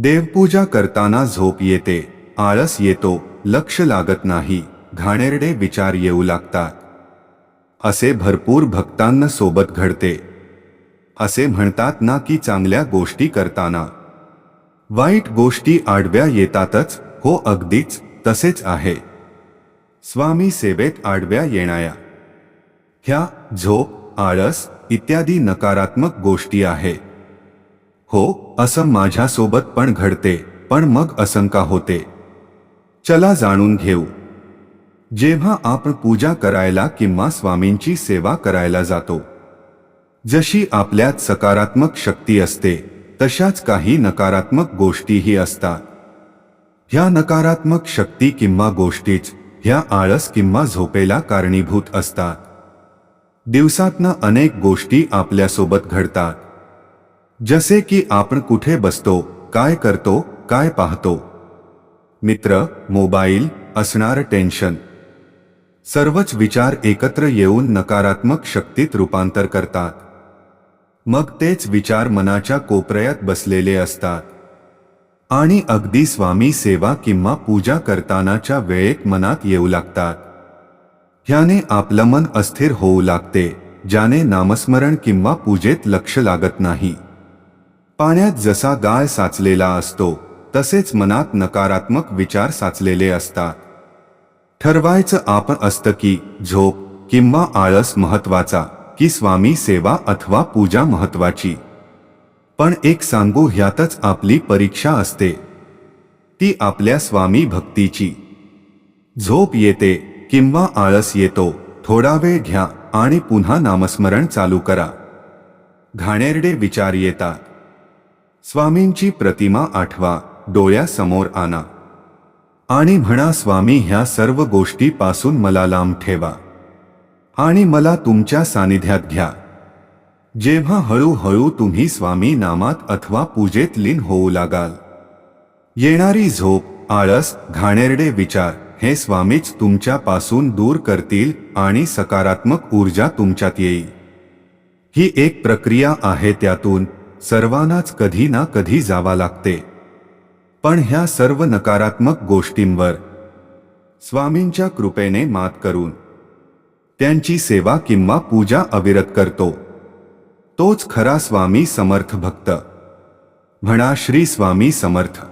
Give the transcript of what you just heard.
देवपूजा करताना झोप येते आळस येतो लक्ष लागत नाही घाणेरडे विचार येऊ लागतात. असे भरपूर भक्तांना सोबत घडते. असे म्हणतात ना की चांगल्या गोष्टी करताना. वाईट गोष्टी आडव्या येतातच हो अगदीच तसेच आहे. स्वामी सेवेत आडव्या येणाया. ह्या झोप आळस इत्यादी नकारात्मक गोष्टी आहे. हो असं माझ्यासोबत पण घडते पण मग असंका होते. चला जाणून घेऊ. जेव्हा आपण पूजा करायला किंवा स्वामींची सेवा करायला जातो जशी आपल्यात सकारात्मक शक्ती असते तशाच काही नकारात्मक गोष्टीही असतात. ह्या नकारात्मक शक्ती किंवा गोष्टीच ह्या आळस किंवा झोपेला कारणीभूत असतात. दिवसातनं अनेक गोष्टी आपल्यासोबत घडतात. जसे की आपण कुठे बसतो काय करतो काय पाहतो. मित्र मोबाईल असणार टेन्शन. सर्वच विचार एकत्र येऊन नकारात्मक शक्तीत रूपांतर करतात. मग तेच विचार मनाच्या कोपऱ्यात बसलेले असतात. आणि अगदी स्वामी सेवा किंवा पूजा करतानाच्या वेळेत मनात येऊ लागतात. ह्याने आपलं मन अस्थिर होऊ लागते ज्याने नामस्मरण किंवा पूजेत लक्ष लागत नाही. पाण्यात जसा गाळ साचलेला असतो तसेच मनात नकारात्मक विचार साचलेले असतात. ठरवायचं आपण असतं की झोप किंवा आळस महत्त्वाचा की स्वामी सेवा अथवा पूजा महत्वाची पण एक सांगू ह्यातच आपली परीक्षा असते. ती आपल्या स्वामी भक्तीची. झोप येते किंवा आळस येतो थोडा वेळ घ्या आणि पुन्हा नामस्मरण चालू करा. घाणेरडे विचार येतात. स्वामींची प्रतिमा आठवा डोळ्यासमोर आणा. आणि म्हणा स्वामी ह्या सर्व गोष्टीपासून मला लांब ठेवा. आणि मला तुमच्या सानिध्यात घ्या. जेव्हा हळूहळू तुम्ही स्वामी नामात अथवा पूजेत लीन होऊ लागाल. येणारी झोप आळस घाणेरडे विचार हे स्वामीच तुमच्यापासून दूर करतील आणि सकारात्मक ऊर्जा तुमच्यात येईल. ही एक प्रक्रिया आहे त्यातून सर्वांनाच कधी ना कधी जावा लागते. पण ह्या सर्व नकारात्मक गोष्टींवर स्वामींच्या कृपेने मात करून त्यांची सेवा किंवा पूजा अविरत करतो. तोच खरा स्वामी समर्थ भक्त. म्हणा श्री स्वामी समर्थ.